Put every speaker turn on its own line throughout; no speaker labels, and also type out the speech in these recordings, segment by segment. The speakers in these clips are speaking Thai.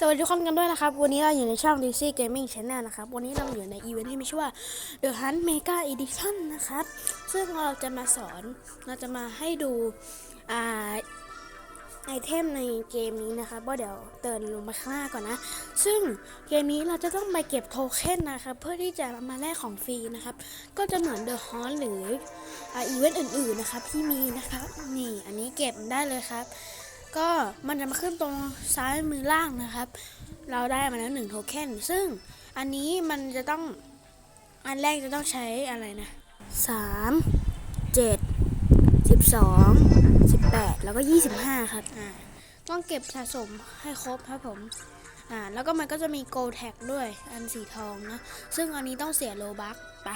สวัสดีทุกคนกันด้วยนะครับ วันนี้เราอยู่ในช่อง DC Gaming Channel นะครับ วันนี้เราอยู่ในอีเวนต์ที่มีชื่อว่า The Hunt Mega Edition นะครับ ซึ่งเราจะมาสอนเราจะมาให้ดูอ่าไอเทมในเกมนี้นะครับว่าเดี๋ยวเตินลงมาข้างหน้าก่อนนะ ซึ่งเกมนี้เราจะต้องไปเก็บโทเค็นนะครับ เพื่อที่จะมาแลกของฟรีนะครับ ก็จะเหมือน The Hunt หรืออีเวนต์อื่นๆนะครับที่มีนะครับนี่อันนี้เก็บได้เลยครับ ก็มันจะมาขึ้นตรงซ้ายมือล่างนะครับ เราได้มาแล้วหนึ่งโทเค็นซึ่งอันนี้มันจะต้องอันแรกจะต้องใช้อะไรนะสามเจ็ดสิบสองสิบแปดแล้วก็ยี่สิบห้าครับอ่าต้องเก็บสะสมให้ครบครับผมอ่าแล้วก็มันก็จะมีโกลแท็กด้วยอันสีทองนะ ซึ่งอันนี้ต้องเสียโลบัคไป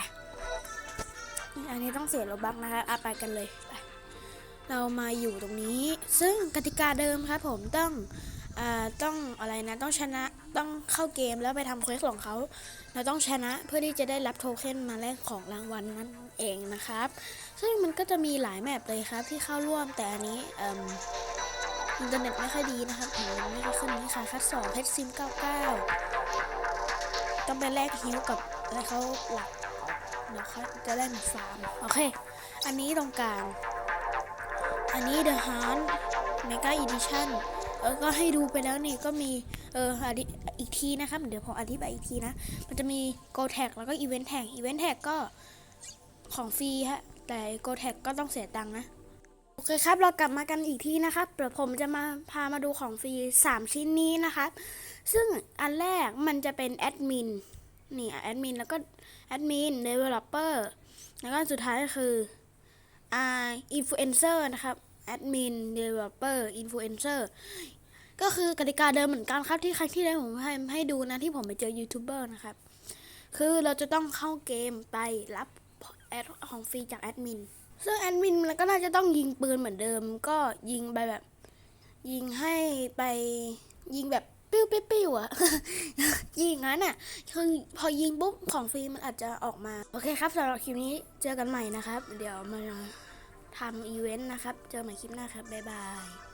อันนี้ต้องเสียโลบัคนะคะอะไปกันเลยไป เรามาอยู่ตรงนี้ ซึ่งกติกาเดิมครับผมต้องอ่าต้องอะไรนะต้องชนะต้องเข้าเกมแล้วไปทำเควสของเขาเราต้องชนะเพื่อที่จะได้รับโทเค็นมาแลกของรางวัลนั่นเองนะครับ ซึ่งมันก็จะมีหลายแมปเลยครับที่เข้าร่วมแต่อันนี้เอิ่มอินเทอร์เน็ตไม่ค่อยดีนะครับผมไม่ได้ขึ้นนี่ค่ะคัดสองเพชรซิม99ต้องไปแลกฮิวกับอะไรเขาหลักเดี๋ยวเขาจะได้มาฟามโอเค อันนี้ตรงกลาง อันนี้ The Hunt Mega Edition เออก็ให้ดูไปแล้วนี่ก็มีเอออีกทีนะครับ เดี๋ยวผมอธิบายอีกทีนะ มันจะมี Go Tag แล้วก็ Event Tag Event Tag ก็ของฟรีฮะ แต่ Go Tag ก็ต้องเสียตังค์นะ โอเคครับ เรากลับมากันอีกทีนะครับ เดี๋ยวผมจะมาพามาดูของฟรี 3 ชิ้นนี้นะครับ ซึ่งอันแรกมันจะเป็นแอดมินนี่แอดมินแล้วก็แอดมิน Developer แล้วก็สุดท้ายก็คือ อ่าอินฟลูเอนเซอร์นะครับแอดมินเดเวลลอปเปอร์อินฟลูเอนเซอร์ก็คือกติกาเดิมเหมือนกันครับที่ครั้งที่แล้วผมให้ให้ดูนะที่ผมไปเจอยูทูบเบอร์นะครับ คือเราจะต้องเข้าเกมไปรับแอดของฟรีจากแอดมินซึ่งแอดมินมันก็น่าจะต้องยิงปืนเหมือนเดิม ก็ยิงไปแบบ ยิงให้ไปยิงแบบ ปิ้วปิ้วปิ้วอะยิงงั้นอะคือพอยิงปุ๊บของฟรีมันอาจจะออกมา โอเคครับสำหรับคลิปนี้เจอกันใหม่นะครับ เดี๋ยวมาทำอีเวนต์นะครับ เจอกันใหม่คลิปหน้าครับ บ๊ายบาย